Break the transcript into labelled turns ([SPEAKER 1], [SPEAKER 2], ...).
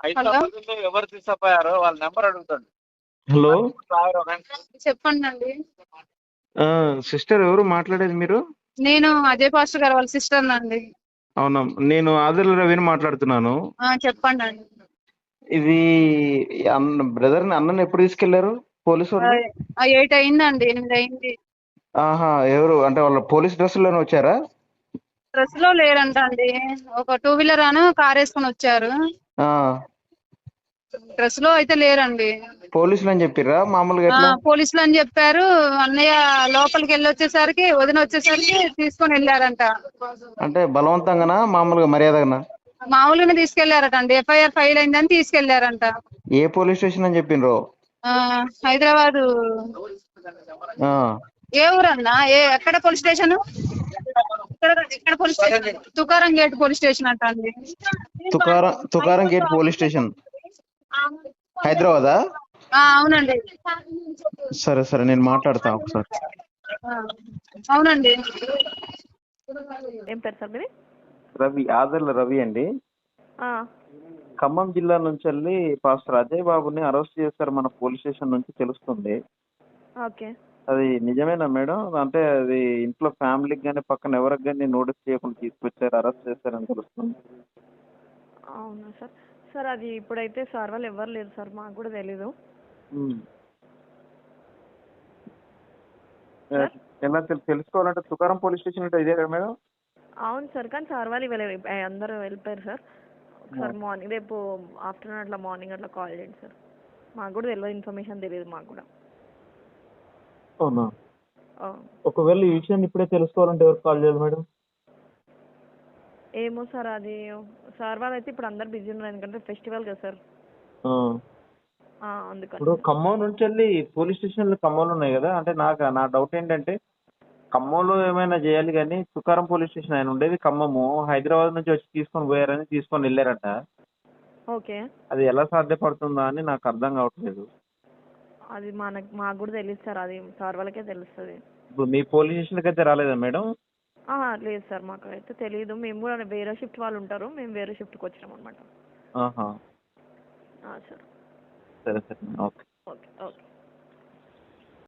[SPEAKER 1] హైదరాబాద్ ఎవరు తీసుకుపోయారో వాళ్ళ నెంబర్ అడుగుతాడు.
[SPEAKER 2] హలో.
[SPEAKER 3] చెప్పండి అండి
[SPEAKER 2] సిస్టర్ ఎవరు మాట్లాడేది మీరు?
[SPEAKER 3] నేను అజయ్ పాస్టర్ గారు వాళ్ళ సిస్టర్ అండి.
[SPEAKER 2] అవునా నేను ఆదిల రవిని మాట్లాడుతున్నాను.
[SPEAKER 3] ఆ, చెప్పండి అండి
[SPEAKER 2] ఇది అన్న బ్రదర్ అన్నని ఎప్పుడు తీసుకెళ్ళారు? పోలీసు వాళ్ళు
[SPEAKER 3] ఎయిట్ అయిందండి ఎనిమిది అయింది.
[SPEAKER 2] ఆహా ఎవరు? అంటే వాళ్ళ పోలీస్ డ్రెస్సుల్లోనే వచ్చారా?
[SPEAKER 3] డ్రెస్లో లేరంట అండి ఒక టూ వీలర్ అను కార్ వేసుకొని వచ్చారు. డ్రెస్లో అయితే లేరండి.
[SPEAKER 2] పోలీసులు అని చెప్పిర్రా మామూలుగా ఎట్లా?
[SPEAKER 3] పోలీసులు అని చెప్పారు. అన్నయ్య లోపలికి వెళ్ళి వచ్చేసరికి వదిన వచ్చేసరికి తీసుకొని వెళ్ళారంట.
[SPEAKER 2] అంటే బలవంతంగానా మామూలుగా మర్యాదగానా?
[SPEAKER 3] మామూలుగానే తీసుకెళ్ళారట అండి ఎఫ్ఐఆర్ ఫైల్ అయిందని తీసుకెళ్ళారంట.
[SPEAKER 2] ఏ పోలీస్ స్టేషన్ అని చెప్పిండ్రు
[SPEAKER 3] ఆ, హైదరాబాదు.
[SPEAKER 2] ఆ,
[SPEAKER 3] ఏ ఊరన్నా? ఏ ఎక్కడ police station? Tukaram gate police station అంట అండి
[SPEAKER 2] Tukaram Tukaram gate police station? హైదరాబాదా?
[SPEAKER 3] ఆ, అవునండి.
[SPEAKER 2] సరే సరే నేను మాట్లాడతా ఒకసారి.
[SPEAKER 3] అవునండి.
[SPEAKER 4] ఏం పేరు సార్ మీది?
[SPEAKER 2] రవి ఆదర్ల రవి అండి.
[SPEAKER 4] ఆ,
[SPEAKER 2] ఖమ్మం జిల్లా నుంచి వెళ్ళి పాస్టర్ అజయ్ బాబుని అరెస్ట్ చేశారు మన పోలీస్ స్టేషన్ నుంచి తెలుస్తుంది.
[SPEAKER 4] ఓకే.
[SPEAKER 2] అది నిజమేనా మేడం? అంటే అది ఇంట్లో ఫ్యామిలీకి కానీ పక్కన ఎవరికి కానీ నోటీస్ చేయకుండా తీసుకొచ్చారు అరెస్ట్ చేశారని తెలుస్తుంది.
[SPEAKER 4] అవునా సార్? సార్ అది ఇప్పుడైతే సార్ వాళ్ళు ఎవరు లేరు సార్ మాకు కూడా తెలీదు.
[SPEAKER 2] ఎలా తెలు- తెలుసుకోవాలంటే తుకారం పోలీస్ స్టేషన్ అంటే ఇదే కదా మేడం?
[SPEAKER 4] అవును సార్ కానీ సార్ వాళ్ళు ఇవాళ ఏ, అందరూ వెళ్ళిపోయారు సార్. ఒకసారి మార్నింగ్ రేపు ఆఫ్టర్నూన్ అట్లా మార్నింగ్ అట్లా కాల్ చేయండి సార్. మాకు కూడా తెలియదు ఇన్ఫర్మేషన్ తెలియదు మాకు కూడా.
[SPEAKER 2] అవునా? ఒకవేళ ఈ విషయం ఇప్పుడే తెలుసుకోవాలంటే ఎవరు కాల్ చేయాలి మేడం?
[SPEAKER 4] ఏమో సార్ అది సార్ వాళ్ళు అయితే ఇప్పుడు అందరు బిజీ ఉన్నారు ఎందుకంటే ఫెస్టివల్ కదా సార్. అందుకని.
[SPEAKER 2] ఇప్పుడు ఖమ్మం నుంచి వెళ్ళి పోలీస్ స్టేషన్లు ఖమ్మంలో ఉన్నాయి కదా అంటే నాకు నా డౌట్ ఏంటంటే ఖమ్మంలో ఏమైనా చేయాలి కానీ తుకారం పోలీస్ స్టేషన్ ఆయన ఉండేది ఖమ్మము హైదరాబాద్ నుంచి వచ్చి తీసుకొని పోయారని తీసుకొని వెళ్ళారట.
[SPEAKER 4] ఓకే.
[SPEAKER 2] అది ఎలా సాధ్యపడుతుందా అని నాకు అర్థం కావట్లేదు.
[SPEAKER 4] అది మనకు మాకు కూడా తెలియదు సార్. అది సార్ వాళ్ళకే తెలుస్తుంది.
[SPEAKER 2] ఇప్పుడు మీ పోలీస్ స్టేషన్కి అయితే రాలేదా మేడం?
[SPEAKER 4] లేదు సార్. మాకు అయితే తెలియదు మేము కూడా వేరే షిఫ్ట్ వాళ్ళు ఉంటారు. మేము వేరే షిఫ్ట్కి వచ్చినాం అనమాట
[SPEAKER 2] ఆహా.
[SPEAKER 4] సార్.
[SPEAKER 2] సరే సరే. ఓకే.
[SPEAKER 4] Okay okay.